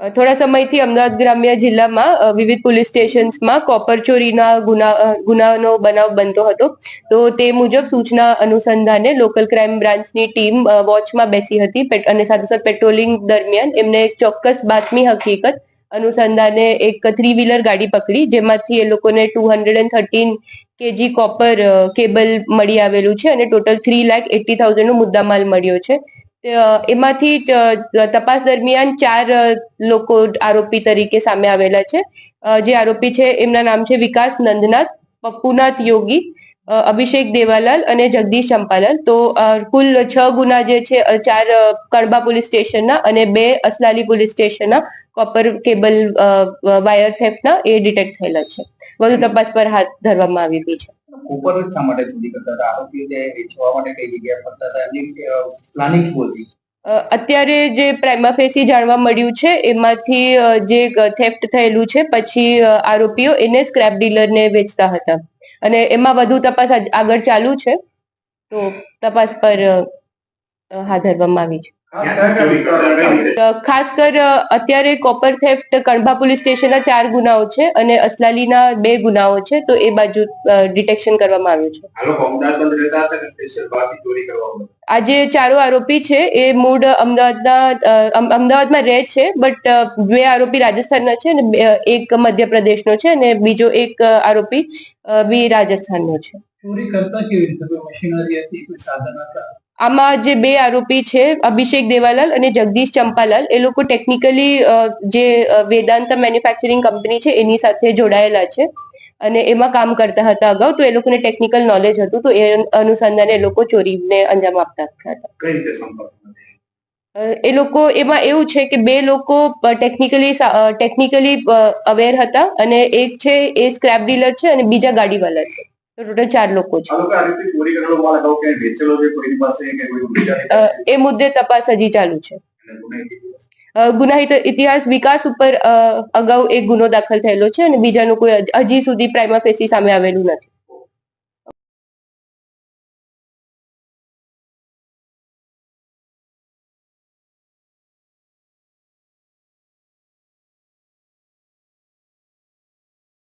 થોડા સમયથી અમદાવાદ ગ્રામ્ય જિલ્લામાં વિવિધ પોલીસ સ્ટેશન્સમાં કોપર ચોરીના ગુના ગુનાનો બનાવ બનતો હતો. તો તે મુજબ સૂચના અનુસંધાને લોકલ ક્રાઇમ બ્રાન્ચની ટીમ વોચમાં બેસી હતી અને સાથોસાથ પેટ્રોલિંગ દરમિયાન એમને એક ચોક્કસ બાતમી હકીકત અનુસંધાને એક થ્રી વ્હીલર ગાડી પકડી, જેમાંથી એ લોકોને two hundred and thirteen KG copper cable મળી આવેલું છે અને ટોટલ થ્રી લાખ એટી થાઉઝન્ડનો મુદ્દામાલ મળ્યો છે. એમાંથી તપાસ દરમિયાન ચાર લોકો આરોપી તરીકે સામે આવેલા છે. જે આરોપી છે, એમના નામ છે વિકાસ નંદનાથ, પપ્પુનાથ યોગી અભિષેક દેવાલાલ અને જગદીશ ચંપાલાલ. તો કુલ છ ગુના જે છે ચાર કડબા પોલીસ સ્ટેશનના અને બે અસલાલી પોલીસ સ્ટેશનના કોપર કેબલ વાયર થેફના એ ડિટેક્ટ થયેલા છે. વધુ તપાસ પર હાથ ધરવામાં આવી છે. ઉપર શા માટે ચોરી કરતા હતા? આરોપીઓ ત્યાં વેચવા માટે કઈ જગ્યાએ ફરતા હતા? એમની પ્લાનિંગ શું હતી? અત્યારે જે પ્રાઇમાફેસી જાણવા મળ્યું છે, એમાંથી જે થેફ્ટ થયેલું છે, પછી આરોપીઓ એને સ્ક્રેપ ડીલરને વેચતા હતા. અને એમાં વધુ તપાસ આગળ ચાલુ છે. તો તપાસ પર હાથ ધરવામાં આવી છે. ખાસ કર અત્યારે કોપર થેફ્ટ કણભા પોલીસ સ્ટેશનના ચાર ગુનાઓ છે અને અસલાલીના બે ગુનાઓ છે તો એ બાજુ ડિટેક્શન કરવામાં આવ્યું છે. આ જે ચારો આરોપી છે એ મૂળ અમદાવાદના અમદાવાદમાં રહે છે બટ બે આરોપી રાજસ્થાનના છે અને બે- એક મધ્યપ્રદેશનો છે અને બીજો એક આરોપી બી રાજસ્થાનનો છે. ચોરી કરતા કેવી રીતે? મશીનરી હતી કોઈ સાધન હતા? આમાં જે બે આરોપી છે અભિષેક દેવાલાલ અને જગદીશ ચંપાલાલ એ લોકો ટેકનિકલી જે વેદાંત મેન્યુફેક્ચરિંગ કંપની છે એની સાથે જોડાયેલા છે. અને એમાં કામ કરતા હતા અગાઉ તો એ લોકોને ટેકનિકલ નોલેજ હતું તો એ અનુસંધાને એ લોકો ચોરીને અંજામ આપતા હતા. એ લોકો એમાં એવું છે કે બે લોકો ટેકનિકલી ટેકનિકલી અવેર હતા અને એક છે એ સ્ક્રેપ ડીલર છે અને બીજા ગાડીવાલા છે. તો ટોટલ ચાર લોકો છે. એ મુદ્દે તપાસ હજી ચાલુ છે. ગુનાહિત ઇતિહાસ? વિકાસ ઉપર અગાઉ એક ગુનો દાખલ થયેલો છે અને બીજાનું કોઈ હજી સુધી પ્રાઇમા ફેસી સામે આવેલું નથી.